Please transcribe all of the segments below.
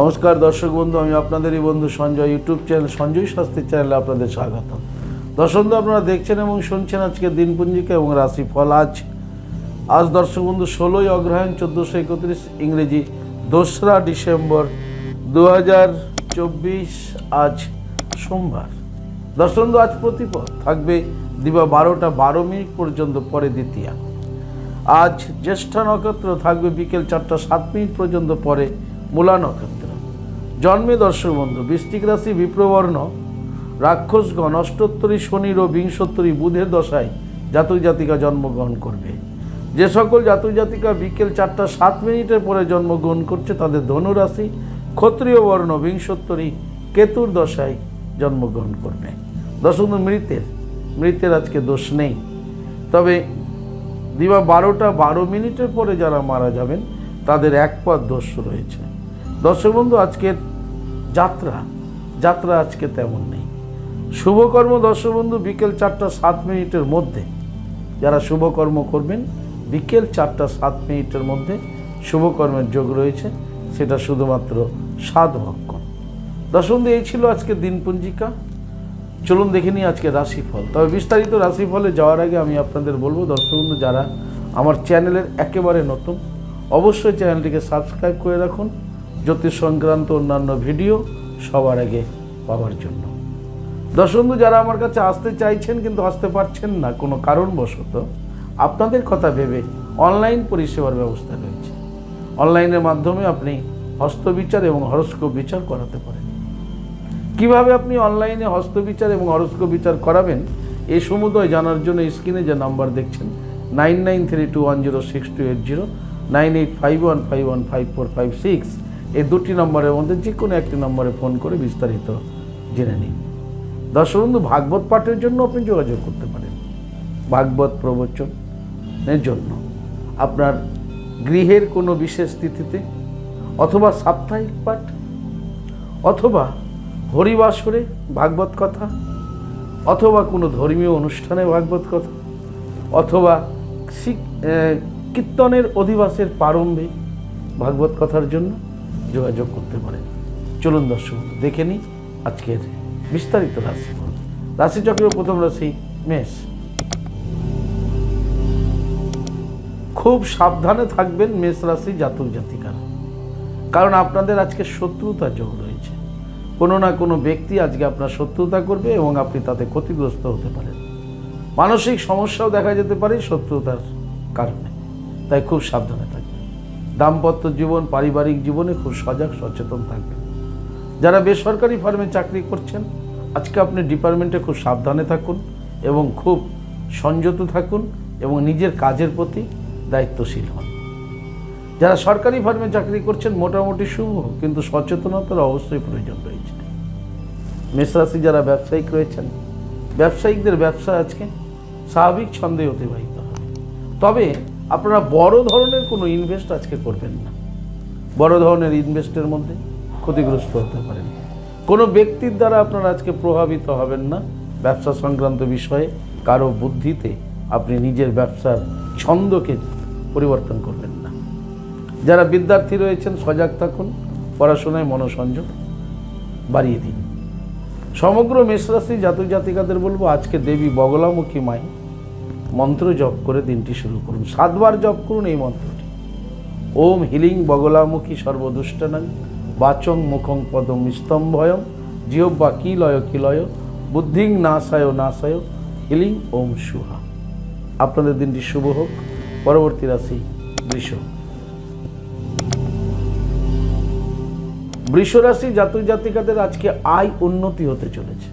নমস্কার দর্শক বন্ধু, আমি আপনাদেরই বন্ধু সঞ্জয় ইউটিউব চ্যানেল, সঞ্জয় শাস্ত্রী চ্যানেলে আপনাদের স্বাগত দর্শক বন্ধু, আপনারা দেখছেন এবং শুনছেন আজকে দিনপুঞ্জিকা এবং রাশিফল। আজ আজ দর্শক বন্ধু, ষোলোই অগ্রহায়ণ, চোদ্দোশো একত্রিশ ইংরেজি, দোসরা ডিসেম্বর দু হাজার চব্বিশ, আজ সোমবার। দর্শক বন্ধু, আজ প্রতিপদ থাকবে দিবা বারোটা বারো মিনিট পর্যন্ত, পরে দ্বিতীয়া। আজ জ্যেষ্ঠ নক্ষত্র থাকবে বিকেল চারটা সাত মিনিট পর্যন্ত, পরে মূলা নক্ষত্র। জন্মে দর্শক বন্ধু বৃষ্টিক রাশি বিপ্রবর্ণ রাক্ষসগণ অষ্টোত্তরী শনির ও বিংশোত্তরী বুধের দশায় জাতক জাতিকা জন্মগ্রহণ করবে। যে সকল জাতক জাতিকা বিকেল চারটা সাত মিনিটের পরে জন্মগ্রহণ করছে তাদের ধনুরাশি ক্ষত্রিয় বর্ণ বিংশোত্তরী কেতুর দশায় জন্মগ্রহণ করবে। বন্ধু, মৃতের মৃতের আজকে দোষ নেই। তবে দিবা বারোটা বারো মিনিটের পরে যারা মারা যাবেন তাদের এক পথ দোষ রয়েছে। দর্শক বন্ধু আজকের যাত্রা যাত্রা আজকে তেমন নেই। শুভকর্ম দর্শক বন্ধু বিকেল চারটা সাত মিনিটের মধ্যে। যারা শুভকর্ম করবেন, বিকেল চারটা সাত মিনিটের মধ্যে শুভকর্মের যোগ রয়েছে, সেটা শুধুমাত্র সাত ভক্ষণ। দর্শক বন্ধু এই ছিল আজকে দিনপঞ্জিকা। চলুন দেখে নিই আজকে রাশিফল। তবে বিস্তারিত রাশিফলে যাওয়ার আগে আমি আপনাদের বলব দর্শক বন্ধু যারা আমার চ্যানেলের একেবারে নতুন, অবশ্যই চ্যানেলটিকে সাবস্ক্রাইব করে রাখুন। জ্যোতিষ সংক্রান্ত অন্যান্য ভিডিও সবার আগে পাওয়ার জন্য। দর্শক বন্ধু, যারা আমার কাছে আসতে চাইছেন কিন্তু আসতে পারছেন না কোনো কারণবশত, আপনাদের কথা ভেবে অনলাইন পরিষেবার ব্যবস্থা রয়েছে। অনলাইনের মাধ্যমে আপনি হস্তবিচার এবং হরস্কোপ বিচার করাতে পারেন। কীভাবে আপনি অনলাইনে হস্তবিচার এবং হরস্কোপ বিচার করাবেন এই সমুদয় জানার জন্য স্ক্রিনে যে নাম্বার দেখছেন, nine nine three two one zero six two eight zero, nine eight five one five one five four five six এই দুটি নম্বরের মধ্যে যে কোনো একটি নম্বরে ফোন করে বিস্তারিত জেনে নিন। দর্শক বন্ধু, ভাগবত পাঠের জন্য আপনি যোগাযোগ করতে পারেন। ভাগবত প্রবচনের জন্য। আপনার গৃহের কোনো বিশেষ তিথিতে অথবা সাপ্তাহিক পাঠ অথবা হরিবাসরে ভাগবত কথা অথবা কোনো ধর্মীয় অনুষ্ঠানে ভাগবত কথা অথবা কীর্তনের অধিবাসের প্রারম্ভে ভাগবত কথার জন্য যোগাযোগ করতে পারেন চলুন দর্শক, দেখে নিই আজকের বিস্তারিত রাশিফল। রাশিচক্রের প্রথম রাশি, মেষ। খুব সাবধানে থাকবেন মেষ রাশি জাতক জাতিকারা। কারণ আপনাদের আজকে শত্রুতা যোগ রয়েছে। কোনো না কোনো ব্যক্তি আজকে আপনার শত্রুতা করবে এবং আপনি তাতে ক্ষতিগ্রস্ত হতে পারেন। মানসিক সমস্যাও দেখা যেতে পারে শত্রুতার কারণে। তাই খুব সাবধানে দাম্পত্য জীবন, পারিবারিক জীবনে খুব সজাগ, সচেতন থাকবেন। যারা বেসরকারি ফার্মে চাকরি করছেন, আজকে আপনি ডিপার্টমেন্টে খুব সাবধানে থাকুন এবং খুব সংযত থাকুন এবং নিজের কাজের প্রতি দায়িত্বশীল হন। যারা সরকারি ফার্মে চাকরি করছেন, মোটামুটি শুভ, কিন্তু সচেতনতার অবশ্যই প্রয়োজন রয়েছে। মেষরাশি যারা ব্যবসায়িক রয়েছেন, ব্যবসায়িকদের ব্যবসা আজকে স্বাভাবিক ছন্দে অতিবাহিত হবে। তবে আপনারা বড় ধরনের কোনো ইনভেস্ট আজকে করবেন না। বড় ধরনের ইনভেস্টের মধ্যে ক্ষতিগ্রস্ত হতে পারেন। কোনো ব্যক্তির দ্বারা আপনারা আজকে প্রভাবিত হবেন না। ব্যবসা সংক্রান্ত বিষয়ে কারও বুদ্ধিতে আপনি নিজের ব্যবসার ছন্দকে পরিবর্তন করবেন না। যারা বিদ্যার্থী রয়েছেন, সজাগ থাকুন। পড়াশোনায় মনোসংযোগ বাড়িয়ে দিন। সমগ্র মেষরাশি জাতক জাতিকাদের বলব, আজকে দেবী বগলামুখী মাই মন্ত্র জপ করে দিনটি শুরু করুন। সাতবার জপ করুন এই মন্ত্রটি। ওম হিলিং বগলামুখী সর্বদুষ্টনাং, বাচং মুখং পদম স্তম্ভয়ম জিহ্বা কিলয় কিলয়, বুদ্ধিং নাশায় নাশায়, হিলিং ওম সুহা। আপনাদের দিনটি শুভ হোক। পরবর্তী রাশি বৃষ। বৃষরাশি জাতক জাতিকাদের আজকে আয় উন্নতি হতে চলেছে।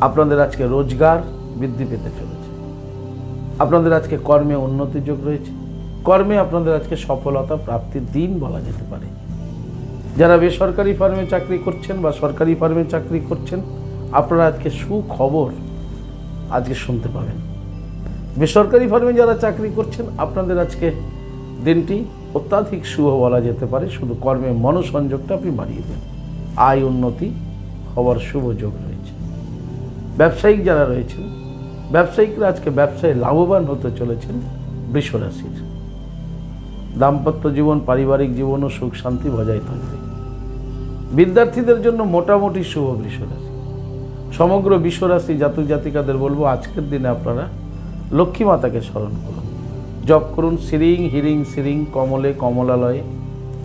আপনাদের আজকে রোজগার বৃদ্ধি পেতে চলেছে। আপনাদের আজকে কর্মে উন্নতির যোগ রয়েছে। কর্মে আপনাদের আজকে সফলতা প্রাপ্তির দিন বলা যেতে পারে। যারা বেসরকারি ফার্মে চাকরি করছেন বা সরকারি ফার্মে চাকরি করছেন, আপনারা আজকে সুখবর আজকে শুনতে পাবেন। বেসরকারি ফার্মে যারা চাকরি করছেন, আপনাদের আজকে দিনটি অত্যাধিক শুভ বলা যেতে পারে। শুধু কর্মে মনোসংযোগটা আপনি বাড়িয়ে দেন। আয় উন্নতি হওয়ার শুভ যোগ রয়েছে। ব্যবসায়িক যারা রয়েছেন ব্যবসায়িকরা আজকে ব্যবসায় লাভবান হতে চলেছেন বৃষরাশির দাম্পত্য জীবন, পারিবারিক জীবন ও সুখ, শান্তি বজায় থাকবে। বিদ্যার্থীদের জন্য মোটামুটি শুভ বৃষরাশি সমগ্র বিশ্বরাশি জাতক জাতিকাদের বলব, আজকের দিনে আপনারা লক্ষ্মী মাতাকে স্মরণ করুন। জপ করুন, সিরিং, হিরিং, সিরিং, কমলে, কমলালয়ে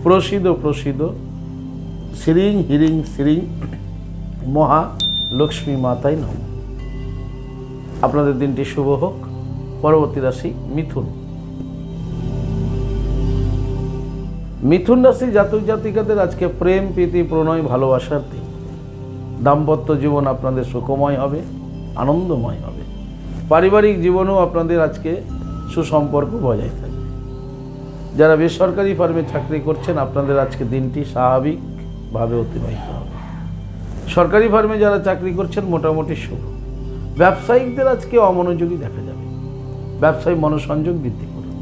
প্রসিদ প্রসিদ সিরিং, হিরিং, সিরিং, মহা লক্ষ্মী মাতাই নম। আপনাদের দিনটি শুভ হোক। পরবর্তী রাশি মিথুন। মিথুন রাশি জাতক জাতিকাদের আজকে প্রেম, প্রীতি, প্রণয়, ভালোবাসার দিন। দাম্পত্য জীবন আপনাদের সুখময় হবে, আনন্দময় হবে। পারিবারিক জীবনেও আপনাদের আজকে সুসম্পর্ক বজায় থাকবে। যারা বেসরকারি ফার্মে চাকরি করছেন, আপনাদের আজকে দিনটি স্বাভাবিকভাবে অতিবাহিত হবে। সরকারি ফার্মে যারা চাকরি করছেন, মোটামুটি শুভ। ব্যবসায়িকদের আজকে অমনোযোগী দেখা যাবে। ব্যবসায় মনোসংযোগ বৃদ্ধি করুন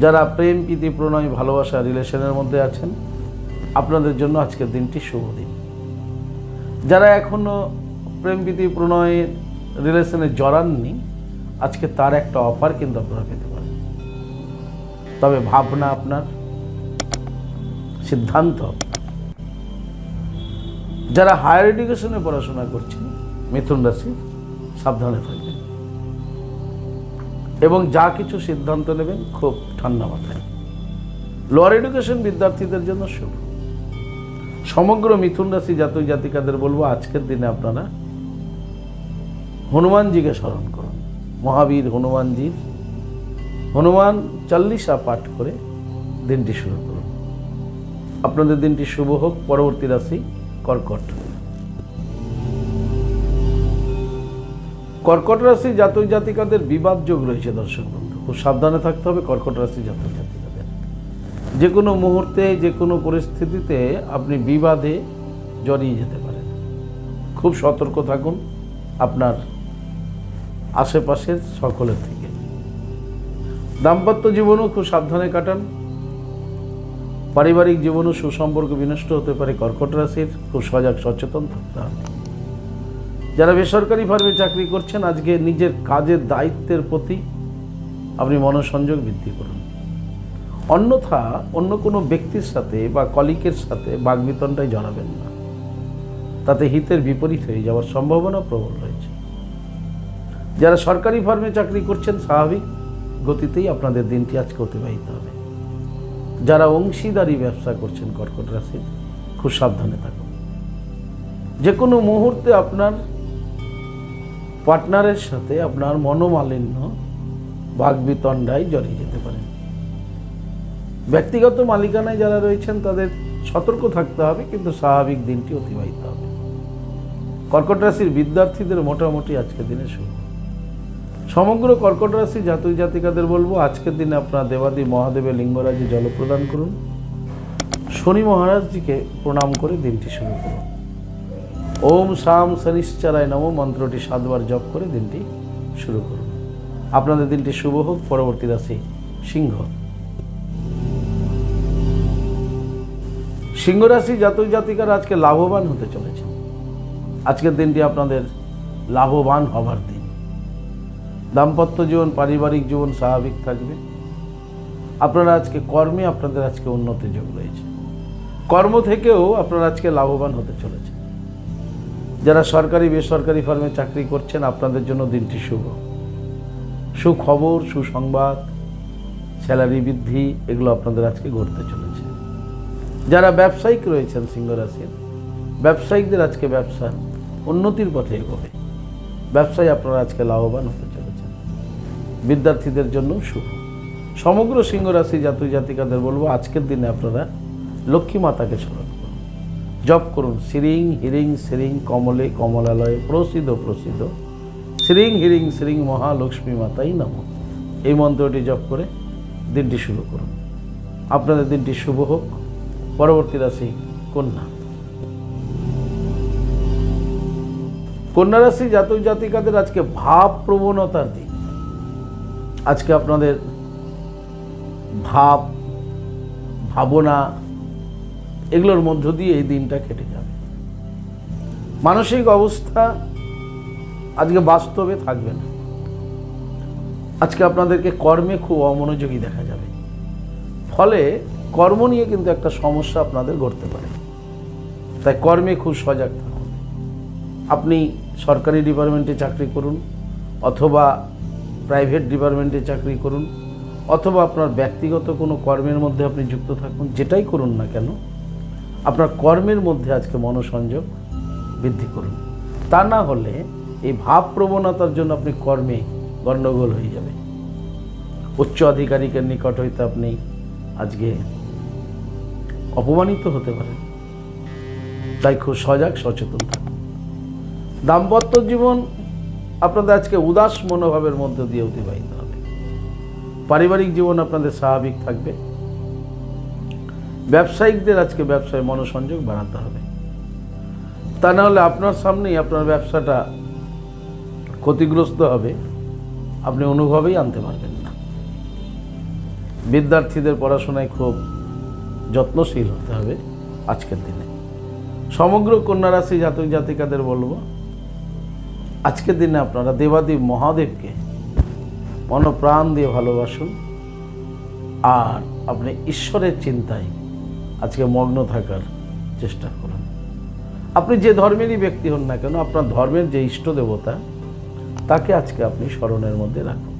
যারা প্রেম, প্রীতি, প্রণয়, ভালোবাসা, রিলেশনের মধ্যে আছেন, আপনাদের জন্য আজকের দিনটি শুভ দিন। যারা এখনও প্রেম, প্রীতি প্রণয়ের রিলেশনে জড়াননি, আজকে তার একটা অফার কিন্তু আপনারা পেতে পারেন। তবে ভাবনা আপনার, সিদ্ধান্ত। যারা হায়ার এডুকেশনে পড়াশোনা করছেন মিথুন রাশি, সাবধানে থাকবেন। এবং যা কিছু সিদ্ধান্ত নেবেন, খুব ঠান্ডা মাথায়। লোয়ার এডুকেশন বিদ্যার্থীদের জন্য শুভ। সমগ্র মিথুন রাশি জাতক জাতিকাদের বলব, আজকের দিনে আপনারা হনুমানজিকে স্মরণ করুন। মহাবীর হনুমানজির হনুমান চল্লিশা পাঠ করে দিনটি শুরু করুন। আপনাদের দিনটি শুভ হোক। পরবর্তী রাশি কর্কট। কর্কট রাশি জাতক জাতিকাদের বিবাদ যোগ রয়েছে দর্শক বন্ধু। খুব সাবধানে থাকতে হবে কর্কট রাশি জাতক জাতিকাদের। যে কোনো মুহূর্তে, যে কোনো পরিস্থিতিতে আপনি বিবাদে জড়িয়ে যেতে পারেন। খুব সতর্ক থাকুন আপনার আশেপাশের সকলের থেকে। দাম্পত্য জীবনও খুব সাবধানে কাটান। পারিবারিক জীবনও সুসম্পর্ক বিনষ্ট হতে পারে কর্কট রাশির। খুব সজাগ, সচেতন থাকতে হবে। যারা বেসরকারি ফার্মে চাকরি করছেন, আজকে নিজের কাজের দায়িত্বের প্রতি আপনি মনোসংযোগ বৃদ্ধি করুন। অন্যথা অন্য কোনো ব্যক্তির সাথে বা কলিকের সাথে বাগবিতনটাই জড়াবেন না। তাতে হিতের বিপরীত হয়ে যাওয়ার সম্ভাবনা প্রবল রয়েছে। যারা সরকারি ফার্মে চাকরি করছেন, স্বাভাবিক গতিতেই আপনাদের দিনটি আজকে অতিবাহিত হবে। যারা অংশীদারি ব্যবসা করছেন, কর্কট রাশির, খুব সাবধানে থাকুন। যে কোনো মুহূর্তে আপনার পার্টনারের সাথে আপনার মনোমালিন্য বাগবিতণ্ডায় জড়িয়ে যেতে পারেন ব্যক্তিগত মালিকানায় যারা রয়েছেন, তাদের সতর্ক থাকতে হবে, কিন্তু স্বাভাবিক দিনটি অতিবাহিত হবে। কর্কট রাশির বিদ্যার্থীদের মোটামুটি আজকের দিনে শুরু। সমগ্র কর্কট রাশি জাতক জাতিকাদের বলব, আজকের দিনে আপনার দেবাদি মহাদেবের লিঙ্গরাজে জল প্রদান করুন। শনি মহারাজজিকে প্রণাম করে দিনটি শুরু করুন। ওম শাম শনিশ্চরায় নম মন্ত্রটি সাতবার জপ করে দিনটি শুরু করুন। আপনাদের দিনটি শুভ হোক, পরবর্তী রাশি সিংহ। সিংহ রাশি জাতক জাতিকারা আজকে লাভবান হতে চলেছে। আজকের দিনটি আপনাদের লাভবান হবার দিন। দাম্পত্য জীবন, পারিবারিক জীবন স্বাভাবিক থাকবে। আপনারা আজকে কর্মে আপনাদের আজকে উন্নতি যোগ রয়েছে। কর্ম থেকেও আপনারা আজকে লাভবান হতে চলেছে যারা সরকারি, বেসরকারি ফার্মে চাকরি করছেন, আপনাদের জন্য দিনটি শুভ। সুখবর, সুসংবাদ, স্যালারি বৃদ্ধি, এগুলো আপনাদের আজকে ঘটতে চলেছে। যারা ব্যবসায়িক রয়েছেন সিংহ রাশির ব্যবসায়িকদের আজকে ব্যবসা উন্নতির পথে এগোবে। ব্যবসায় আপনারা আজকে লাভবান হতে চলেছেন। বিদ্যার্থীদের জন্য শুভ। সমগ্র সিংহ রাশি জাতক জাতিকাদের বলব, আজকের দিনে আপনারা লক্ষ্মী মাতাকে স্মরণ জপ করুন। শ্রীং হিরিং শ্রীং কমলে, কমলালয়ে, প্রসিদ্ধ প্রসিদ্ধ। শ্রীং হিরিং শ্রীং মহালক্ষ্মী মাতাই নম। এই মন্ত্রটি জপ করে দিনটি শুরু করুন। আপনাদের দিনটি শুভ হোক। পরবর্তী রাশি কন্যা। কন্যা রাশি জাতক জাতিকাদের আজকে ভাব প্রবণতার দিন। আজকে আপনাদের ভাব, ভাবনা এগুলোর মধ্য দিয়ে এই দিনটা কেটে যাবে। মানসিক অবস্থা আজকে বাস্তবে থাকবে না। আজকে আপনাদেরকে কর্মে খুব অমনোযোগী দেখা যাবে। ফলে কর্ম নিয়ে কিন্তু একটা সমস্যা আপনাদের ঘটতে পারে। তাই কর্মে খুব সজাগ থাকুন। আপনি সরকারি ডিপার্টমেন্টে চাকরি করুন অথবা প্রাইভেট ডিপার্টমেন্টে চাকরি করুন অথবা আপনার ব্যক্তিগত কোনো কর্মের মধ্যে আপনি যুক্ত থাকুন, যেটাই করুন না কেন আপনার কর্মের মধ্যে আজকে মনোসংযোগ বৃদ্ধি করুন। তা না হলে এই ভাব প্রবণতার জন্য আপনি কর্মে গণ্ডগোল হয়ে যাবে উচ্চ আধিকারিকের নিকট হইতে আপনি আজকে অপমানিত হতে পারেন। তাই খুব সজাগ, সচেতন থাকুন। দাম্পত্য জীবন আপনাদের আজকে উদাস মনোভাবের মধ্য দিয়ে অতিবাহিত হবে। পারিবারিক জীবন আপনাদের স্বাভাবিক থাকবে। ব্যবসায়িকদের আজকে ব্যবসায় মনোসংযোগ বাড়াতে হবে। তা না হলে আপনার সামনেই আপনার ব্যবসাটা ক্ষতিগ্রস্ত হবে, আপনি অনুভবেই আনতে পারবেন না। বিদ্যার্থীদের পড়াশোনায় খুব যত্নশীল হতে হবে আজকের দিনে। সমগ্র কন্যা রাশি জাতক জাতিকাদের বলব, আজকের দিনে আপনারা দেবাদেব মহাদেবকে মনপ্রাণ দিয়ে ভালোবাসুন, আর আপনি ঈশ্বরের চিন্তায় আজকে মগ্ন থাকার চেষ্টা করুন। আপনি যে ধর্মেরই ব্যক্তি হন না কেন, আপনার ধর্মের যে ইষ্ট দেবতা, তাকে আজকে আপনি স্মরণের মধ্যে রাখুন।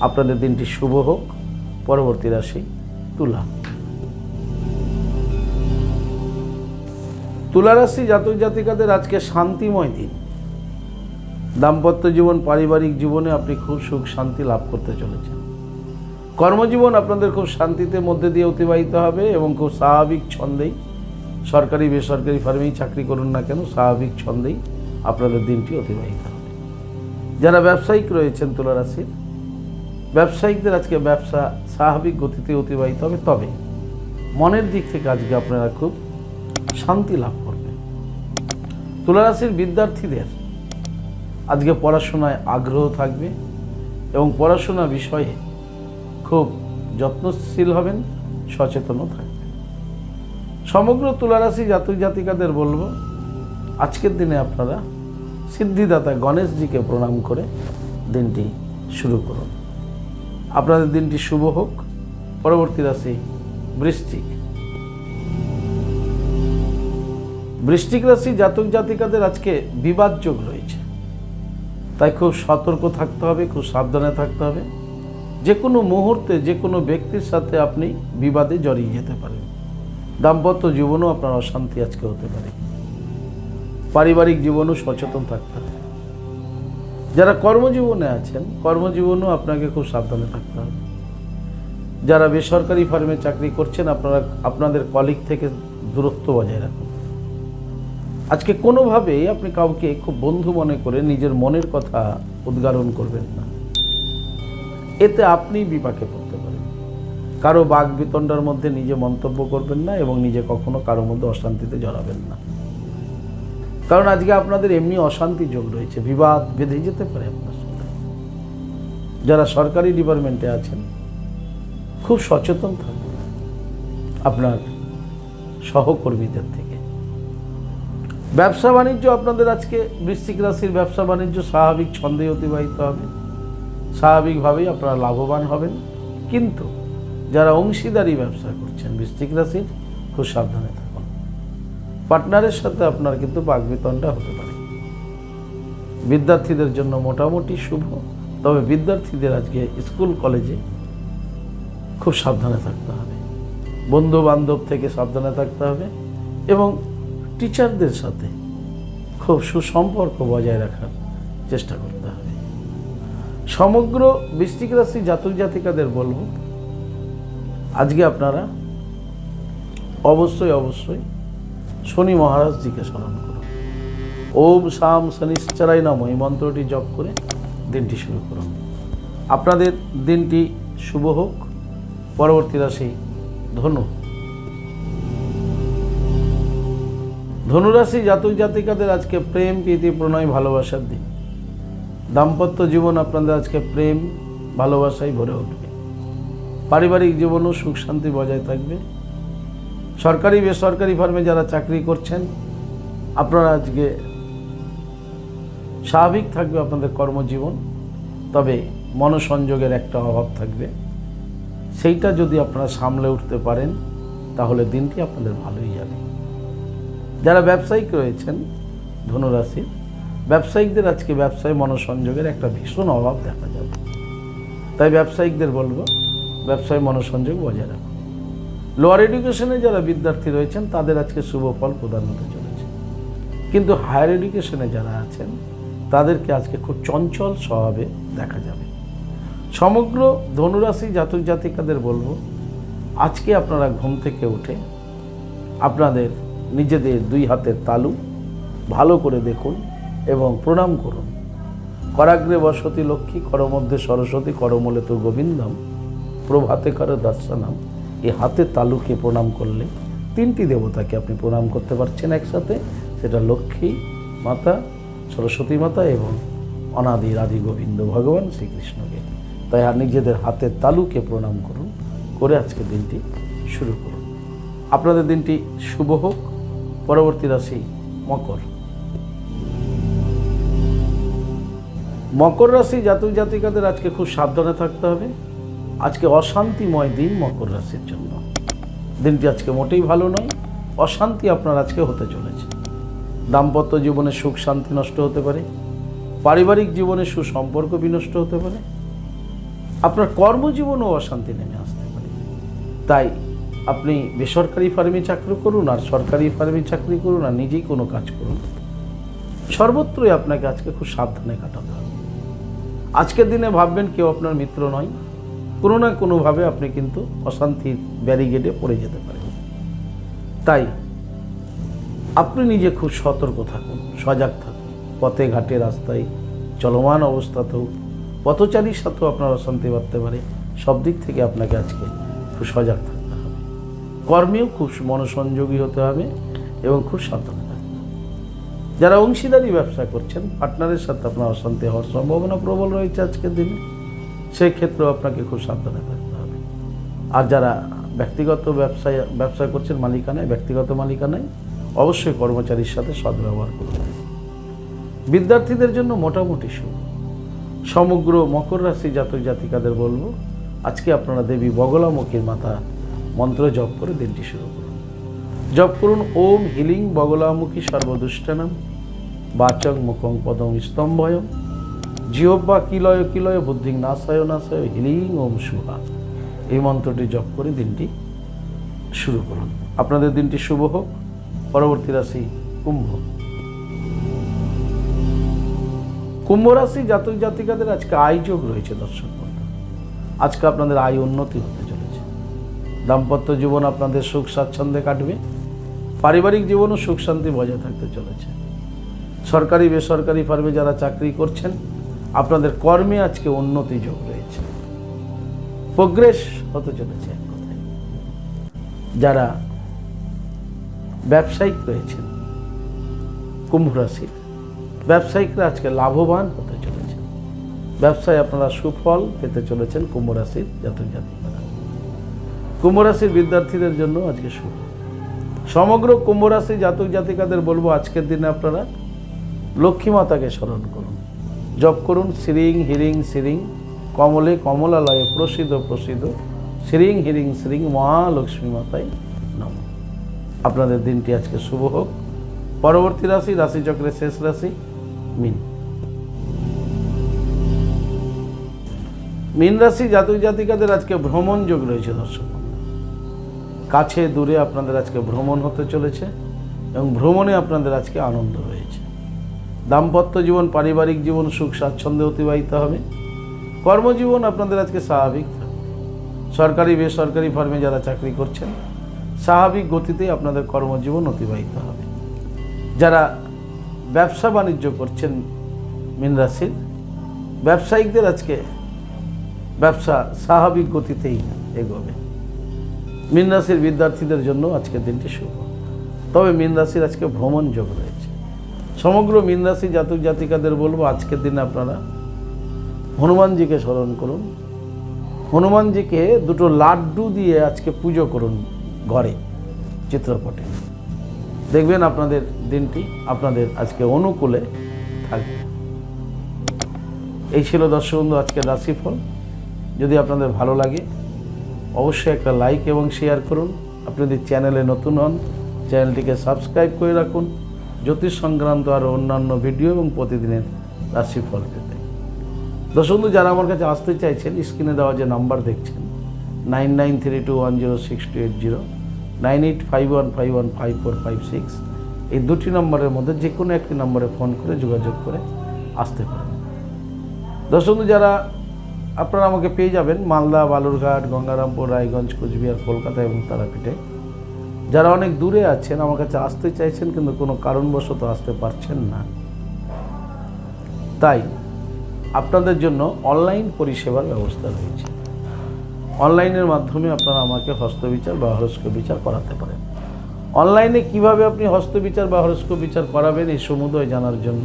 আপনাদের দিনটি শুভ হোক, পরবর্তী রাশি তুলা। তুলা রাশি জাতক জাতিকাদের আজকে শান্তিময় দিন। দাম্পত্য জীবন, পারিবারিক জীবনে আপনি খুব সুখ শান্তি লাভ করতে চলেছেন। কর্মজীবন আপনাদের খুব শান্তিতে মধ্যে দিয়ে অতিবাহিত হবে এবং খুব স্বাভাবিক ছন্দেই, সরকারি, বেসরকারি ফার্মেই চাকরি করুন না কেন, স্বাভাবিক ছন্দেই আপনাদের দিনটি অতিবাহিত হবে। যারা ব্যবসায়িক রয়েছেন তুলা রাশির ব্যবসায়িকদের আজকে ব্যবসা স্বাভাবিক গতিতে অতিবাহিত হবে, তবে মনের দিক থেকে আজকে আপনারা খুব শান্তি লাভ করবেন। তুলা রাশির বিদ্যার্থীদের আজকে পড়াশোনায় আগ্রহ থাকবে এবং পড়াশোনা বিষয়ে খুব যত্নশীল হবেন, সচেতনও থাকবেন। সমগ্র তুলারাশি জাতক জাতিকাদের বলব, আজকের দিনে আপনারা সিদ্ধিদাতা গণেশজিকে প্রণাম করে দিনটি শুরু করুন। আপনাদের দিনটি শুভ হোক। পরবর্তী রাশি বৃষ্টিক বৃশ্চিক রাশি জাতক জাতিকাদের আজকে বিবাদ যোগ রয়েছে। তাই খুব সতর্ক থাকতে হবে, খুব সাবধানে থাকতে হবে। যে কোনো মুহূর্তে যে কোনো ব্যক্তির সাথে আপনি বিবাদে জড়িয়ে যেতে পারেন। দাম্পত্য জীবনও আপনার অশান্তি আজকে হতে পারে। পারিবারিক জীবনও সচেতন থাকতে হবে। যারা কর্মজীবনে আছেন, কর্মজীবনও আপনাকে খুব সাবধানে থাকতে হবে। যারা বেসরকারি ফার্মে চাকরি করছেন, আপনারা, আপনাদের কলিগ থেকে দূরত্ব বজায় রাখুন। আজকে কোনোভাবেই আপনি কাউকে খুব বন্ধু মনে করে নিজের মনের কথা উদ্গারণ করবেন না। এতে আপনি বিপাকে পড়তে পারেন। কারও বাঘ বিতণ্ডার মধ্যে নিজে মন্তব্য করবেন না এবং নিজে কখনো কারও মধ্যে অশান্তিতে জড়াবেন না। কারণ আজকে আপনাদের এমনি অশান্তি যোগ রয়েছে, বিবাদ বেঁধে যেতে পারে আপনার সাথে। যারা সরকারি ডিপার্টমেন্টে আছেন, খুব সচেতন থাকুন আপনার সহকর্মীদের থেকে। ব্যবসা বাণিজ্য আপনাদের আজকে বৃশ্চিক রাশির ব্যবসা বাণিজ্য স্বাভাবিক ছন্দে অতিবাহিত হবে। স্বাভাবিকভাবেই আপনারা লাভবান হবেন। কিন্তু যারা অংশীদারি ব্যবসা করছেন, বৃশ্চিক রাশির খুব সাবধানে থাকুন। পার্টনারের সাথে আপনার কিন্তু বাগবিতণ্ডা হতে পারে। বিদ্যার্থীদের জন্য মোটামুটি শুভ। তবে বিদ্যার্থীদের আজকে স্কুল, কলেজে খুব সাবধানে থাকতে হবে। বন্ধু বান্ধব থেকে সাবধানে থাকতে হবে এবং টিচারদের সাথে খুব সুসম্পর্ক বজায় রাখার চেষ্টা করতে সমগ্র বৃষ্টিক রাশি জাতক জাতিকাদের বলব, আজকে আপনারা অবশ্যই অবশ্যই শনি মহারাজজিকে স্মরণ করুন। ওম শাম শনিশ্চরাই নম, এই মন্ত্রটি জপ করে দিনটি শুরু করুন। আপনাদের দিনটি শুভ হোক, পরবর্তী রাশি ধনু। ধনুরাশি জাতক জাতিকাদের আজকে প্রেম, প্রীতি, প্রণয়, ভালোবাসার দিন। দাম্পত্য জীবন আপনাদের আজকে প্রেম ভালোবাসায় ভরে উঠবে। পারিবারিক জীবনও সুখ শান্তি বজায় থাকবে। সরকারি, বেসরকারি ফার্মে যারা চাকরি করছেন, আপনারা আজকে স্বাভাবিক থাকবে আপনাদের কর্মজীবন, তবে মনসংযোগের একটা অভাব থাকবে। সেইটা যদি আপনারা সামলে উঠতে পারেন, তাহলে দিনটি আপনাদের ভালোই যাবে। যারা ব্যবসায়িক রয়েছেন, ধনুরাশির ব্যবসায়িকদের আজকে ব্যবসায় মনোসংযোগের একটা ভীষণ অভাব দেখা যাবে। তাই ব্যবসায়িকদের বলব, ব্যবসায় মনোসংযোগ বজায় রাখুন লোয়ার এডুকেশনে যারা বিদ্যার্থী রয়েছেন, তাদের আজকে শুভ ফল প্রদান হতে চলেছে। কিন্তু হায়ার এডুকেশনে যারা আছেন, তাদেরকে আজকে খুব চঞ্চল স্বভাবে দেখা যাবে। সমগ্র ধনুরাশি জাতক জাতিকাদের বলব, আজকে আপনারা ঘুম থেকে উঠে আপনাদের নিজেদের দুই হাতের তালু ভালো করে দেখুন এবং প্রণাম করুন। করাগ্রে বসতি লক্ষ্মী, করমধ্যে সরস্বতী, করমূলে তো গোবিন্দম। প্রভাতে কর দর্শনম। এই হাতের তালুকে প্রণাম করলে তিনটি দেবতাকে আপনি প্রণাম করতে পারছেন একসাথে। সেটা লক্ষ্মী মাতা, সরস্বতী মাতা এবং অনাদি আদি গোবিন্দ ভগবান শ্রীকৃষ্ণকে। তাই আর নিজেদের হাতের তালুকে প্রণাম করুন, করে আজকে দিনটি শুরু করুন। আপনাদের দিনটি শুভ হোক। পরবর্তী রাশি মকর। মকর রাশি জাতক জাতিকাদের আজকে খুব সাবধানে থাকতে হবে। আজকে অশান্তিময় দিন মকর রাশির জন্য। দিনটি আজকে মোটেই ভালো নয়, অশান্তি আপনার আজকে হতে চলেছে। দাম্পত্য জীবনে সুখ, শান্তি নষ্ট হতে পারে, পারিবারিক জীবনে সুসম্পর্ক বিনষ্ট হতে পারে। আপনার কর্মজীবনেও অশান্তি নেমে আসতে পারে। তাই আপনি বেসরকারি ফার্মে চাকরি করুন আর সরকারি ফার্মে চাকরি করুন আর নিজেই কোনো কাজ করুন। সর্বত্রই আপনাকে আজকে খুব সাবধানে কাটাতে আজকের দিনে ভাববেন কেউ আপনার মিত্র নয়। কোনো না কোনোভাবে আপনি কিন্তু অশান্তির ব্যারিগেডে পড়ে যেতে পারেন। তাই আপনি নিজে খুব সতর্ক থাকুন, সজাগ থাকুন। পথে, ঘাটে, রাস্তায়, চলমান অবস্থাতেও, পথচারীর সাথেও আপনার অশান্তি বাড়তে পারে। সব দিক থেকে আপনাকে আজকে খুব সজাগ থাকতে হবে। কর্মেও খুব মনোসংযোগী হতে হবে এবং খুব সাবধানে। যারা অংশীদারি ব্যবসা করছেন পার্টনারের সাথে আপনার অশান্তি হওয়ার সম্ভাবনা প্রবল রয়েছে আজকের দিনে সেই ক্ষেত্রেও আপনাকে খুব সাবধানে থাকতে হবে। আর যারা ব্যক্তিগত ব্যবসায়, ব্যবসা করছেন, মালিকানায়, ব্যক্তিগত মালিকানায়, অবশ্যই কর্মচারীর সাথে সদ্ব্যবহার করবেন বিদ্যার্থীদের জন্য মোটামুটি শুভ সমগ্র মকর রাশি জাতক জাতিকাদের বলব, আজকে আপনারা দেবী বগলামুখীর মাথা মন্ত্র জপ করে দিনটি শুরু করুন। জপ করুন। ওম হিলিং বগলামুখী সর্বদুষ্টানাম। বাচক মুখং পদম স্তম্ভয়ম জিহ্বা কিলয় কিলয় বুদ্ধি নাশায় নাশায় হিলিং ওম সুহা এই মন্ত্রটি জপ করে দিনটি শুরু করুন। আপনাদের দিনটি শুভ হোক। পরবর্তী রাশি কুম্ভ। কুম্ভ রাশি জাতক জাতিকাদের আজকে আয়োযোগ রয়েছে দর্শক আজকে আপনাদের আয় উন্নতি হতে চলেছে। দাম্পত্য জীবন আপনাদের সুখ স্বাচ্ছন্দ্যে কাটবে। পারিবারিক জীবনও সুখ শান্তি বজায় থাকতে চলেছে। সরকারি, বেসরকারি ফার্মে যারা চাকরি করছেন, আপনাদের কর্মে আজকে উন্নতি যোগ রয়েছে। প্রোগ্রেস হতে চলেছে এক কথায়। যারা ব্যবসায়িক রয়েছেন, কুম্ভ রাশির, ব্যবসায়িকরা আজকে লাভবান হতে চলেছে। ব্যবসায় আপনারা সুফল পেতে চলেছেন কুম্ভ রাশির জাতক জাতিকারা কুম্ভ রাশির বিদ্যার্থীদের জন্য আজকে শুভ। সমগ্র কুম্ভ রাশি জাতক জাতিকাদের বলব, আজকের দিনে আপনারা লক্ষ্মী মাতাকে স্মরণ করুন। জপ করুন, শ্রীং হিরিং শ্রীং কমলে কমলালয়ে প্রসিদ্ধ প্রসিদ্ধ, শ্রীং হিরিং শ্রীং মহালক্ষ্মী মাতায় নম। আপনাদের দিনটি আজকে শুভ হোক। পরবর্তী রাশি, রাশিচক্রের শেষ রাশি, মিন। মিন রাশি জাতক জাতিকাদের আজকে ভ্রমণ যোগ রয়েছে দর্শক। কাছে দূরে আপনাদের আজকে ভ্রমণ হতে চলেছে এবং ভ্রমণে আপনাদের আজকে আনন্দ রয়েছে দাম্পত্য জীবন, পারিবারিক জীবন, সুখ, স্বাচ্ছন্দ্যে অতিবাহিত হবে। কর্মজীবন আপনাদের আজকে স্বাভাবিক সরকারি, বেসরকারি ফার্মে যারা চাকরি করছেন, স্বাভাবিক গতিতেই আপনাদের কর্মজীবন অতিবাহিত হবে। যারা ব্যবসা বাণিজ্য করছেন মিন রাশির, ব্যবসায়িকদের আজকে ব্যবসা স্বাভাবিক গতিতেই এগোবে। মিন রাশির বিদ্যার্থীদের জন্য আজকের দিনটি শুভ। তবে মিন রাশির আজকে ভ্রমণ যোগ রয়েছে। সমগ্র মিন রাশি জাতক জাতিকাদের বলব, আজকের দিনে আপনারা হনুমানজিকে স্মরণ করুন। হনুমানজিকে দুটো লাড্ডু দিয়ে আজকে পুজো করুন ঘরে, চিত্রপটে। দেখবেন আপনাদের দিনটি আপনাদের আজকে অনুকূলে থাকবে। এই ছিল দর্শক বন্ধু, আজকের রাশিফল। যদি আপনাদের ভালো লাগে অবশ্যই একটা লাইক এবং শেয়ার করুন। আপনি যদি চ্যানেলে নতুন হন চ্যানেলটিকে সাবস্ক্রাইব করে রাখুন। জ্যোতিষ সংক্রান্ত আরও অন্যান্য ভিডিও এবং প্রতিদিনের রাশিফল পেতে। দর্শক যারা আমার কাছে আসতে চাইছেন স্ক্রিনে দেওয়া যে নাম্বার দেখছেন nine nine three two one zero six two eight zero nine eight five one five one five four five six এই দুটি নম্বরের মধ্যে যে কোনো একটি নম্বরে ফোন করে যোগাযোগ করে আসতে পারেন। দর্শক যারা আপনারা আমাকে পেয়ে যাবেন মালদা, বালুরঘাট, গঙ্গারামপুর, রায়গঞ্জ, কোচবিহার, কলকাতা এবং তারাপীঠে। যারা অনেক দূরে আছেন, আমার কাছে আসতে চাইছেন কিন্তু কোনো কারণবশত আসতে পারছেন না। তাই আপনাদের জন্য অনলাইন পরিষেবার ব্যবস্থা রয়েছে। অনলাইনের মাধ্যমে আপনারা আমাকে হস্তবিচার বা হরস্ক বিচার করাতে পারেন। অনলাইনে কীভাবে আপনি হস্তবিচার বা হরস্ক বিচার করাবেন, এই সমুদয় জানার জন্য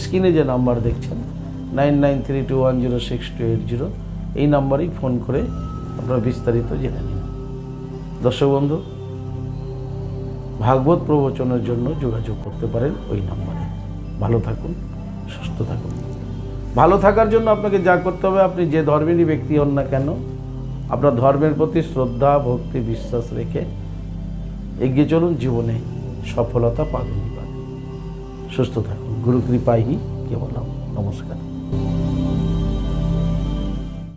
স্ক্রিনে যে নাম্বার দেখছেন nine nine three two one zero six two eight zero. এই নাম্বারেই ফোন করে আপনারা বিস্তারিত জেনে নিন। দর্শক বন্ধু, ভাগবত প্রবচনের জন্য যোগাযোগ করতে পারেন ওই নাম্বারে। ভালো থাকুন, সুস্থ থাকুন। ভালো থাকার জন্য আপনাকে যা করতে হবে, আপনি যে ধর্মেরই ব্যক্তি হন না কেন, আপনার ধর্মের প্রতি শ্রদ্ধা, ভক্তি, বিশ্বাস রেখে এগিয়ে চলুন, জীবনে সফলতা পাবেনই পাবেন সুস্থ থাকুন। গুরু কৃপাই কেবলম। নমস্কার। Bye.